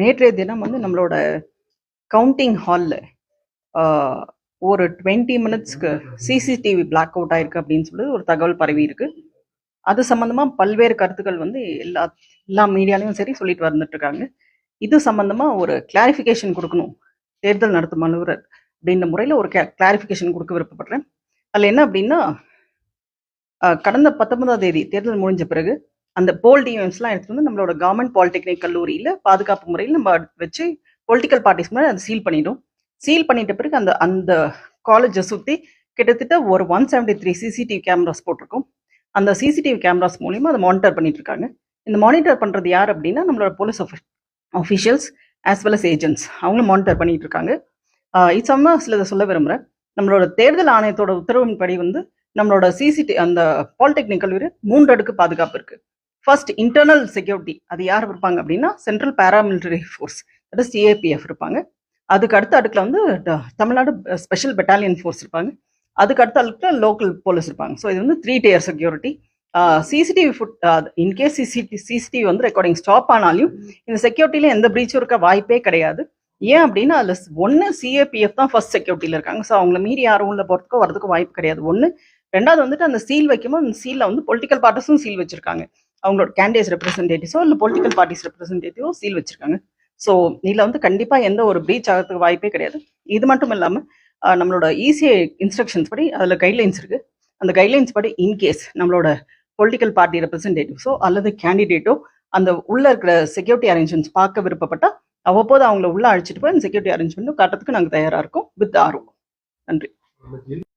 நேற்றைய தினம் வந்து நம்மளோட கவுண்டிங் ஹாலில் ஒரு டுவெண்ட்டி மினிட்ஸ்க்கு சிசிடிவி பிளாக் அவுட் ஆயிருக்கு அப்படின்னு சொல்லி ஒரு தகவல் பரவி இருக்கு. அது சம்மந்தமாக பல்வேறு கருத்துக்கள் வந்து எல்லா எல்லா மீடியாலையும் சரி சொல்லிட்டு வந்துட்டு இருக்காங்க. இது சம்மந்தமாக ஒரு கிளாரிஃபிகேஷன் கொடுக்கணும். தேர்தல் நடத்தும் அலுவலர் அப்படின்ற முறையில் ஒரு கிளாரிஃபிகேஷன் கொடுக்க விருப்பப்படுறேன். அதில் என்ன அப்படின்னா கடந்த பத்தொன்பதாம் தேதி தேர்தல் முடிஞ்ச பிறகு அந்த போல் டிஎம்ஸ்லாம் எடுத்துட்டு வந்து நம்மளோட கவர்மெண்ட் பாலிடெக்னிக் கல்லூரியில் பாதுகாப்பு முறையில் நம்ம வச்சு பொலிட்டிக்கல் பார்ட்டிஸ் முன்னாடி அதை சீல் பண்ணிடும் சீல் பண்ணிட்ட பிறகு அந்த அந்த காலேஜை சுற்றி கிட்டத்தட்ட ஒரு one seventy three CCTV cameras போட்டிருக்கோம். அந்த சிசிடிவி கேமராஸ் மூலியமா அதை மானிட்டர் பண்ணிட்டு இருக்காங்க. இந்த மானிட்டர் பண்றது யார் அப்படின்னா நம்மளோட police officials as well as agents அவங்களும் மானிட்டர் பண்ணிட்டு இருக்காங்க. இது சம்ம சிலதை சொல்ல விரும்புகிறேன் நம்மளோட தேர்தல் ஆணையத்தோட உத்தரவின்படி வந்து நம்மளோட சிசிடி அந்த பாலிடெக்னிக் கல்லூரி மூன்று அடுக்கு பாதுகாப்பு இருக்கு. ஃபர்ஸ்ட் இன்டர்னல் செக்யூரிட்டி அது யார் இருப்பாங்க அப்படின்னா central paramilitary force that is CAPF இருப்பாங்க. அதுக்கு அடுத்த அடுக்கில் வந்து ட- தமிழ்நாடு ஸ்பெஷல் பெட்டாலியன் ஃபோர்ஸ் இருப்பாங்க. அதுக்கு அடுத்த அடுக்கில் லோக்கல் போலீஸ் இருப்பாங்க. ஸோ இது வந்து three tier security CCTV foot in case CCT CCTV வந்து ரெக்கார்டிங் ஸ்டாப் ஆனாலும் இந்த செக்யூரிட்டியில எந்த பிரீச்சும் இருக்க வாய்ப்பே கிடையாது. ஏன் அப்படின்னா அதில் ஒன்று சிஏபிஎஃப் தான் ஃபர்ஸ்ட் செக்யூரிட்டியில் இருக்காங்க. ஸோ அவங்கள மீறி யாரும் உள்ள போகிறதுக்கோ வரதுக்கு வாய்ப்பு கிடையாது. ஒன்று ரெண்டாவது வந்துட்டு அந்த சீல் வைக்கும்போது அந்த சீலில் வந்து பொலிட்டிக்கல் பார்ட்டிஸும் சீல் வச்சுருக்காங்க. அவங்களோட கேண்டிடேட்ஸ் ரெப்ரஸன்டேட்டிவ்ஸோ இல்லை பொலிட்டிக்கல் பார்ட்டிஸ் ரெப்ரஸன்டேட்டிவோ சீல் வச்சிருக்காங்க. ஸோ இதில் வந்து கண்டிப்பாக எந்த ஒரு ப்ரீச் ஆகிறதுக்கு வாய்ப்பே கிடையாது. இது மட்டும் இல்லாமல் நம்மளோட இசிஐ இன்ஸ்ட்ரக்ஷன்ஸ் படி அதில் கைட்லைன்ஸ் இருக்கு. அந்த கைட்லைன்ஸ் படி இன்கேஸ் நம்மளோட பொலிட்டிக்கல் பார்ட்டி ரெப்ரஸன்டேட்டிவ்ஸோ அல்லது கேண்டிடேட்டோ அந்த உள்ள இருக்கிற செக்யூரிட்டி அரேஞ்ச்மெண்ட்ஸ் பார்க்க விருப்பப்பட்டா அவ்வப்போது அவங்கள உள்ள அழைச்சிட்டு போய் அந்த செக்யூரிட்டி அரேஞ்ச்மெண்ட் காட்டுறதுக்கு நாங்கள் தயாராக இருக்கோம். வித் ஆர்வம். நன்றி.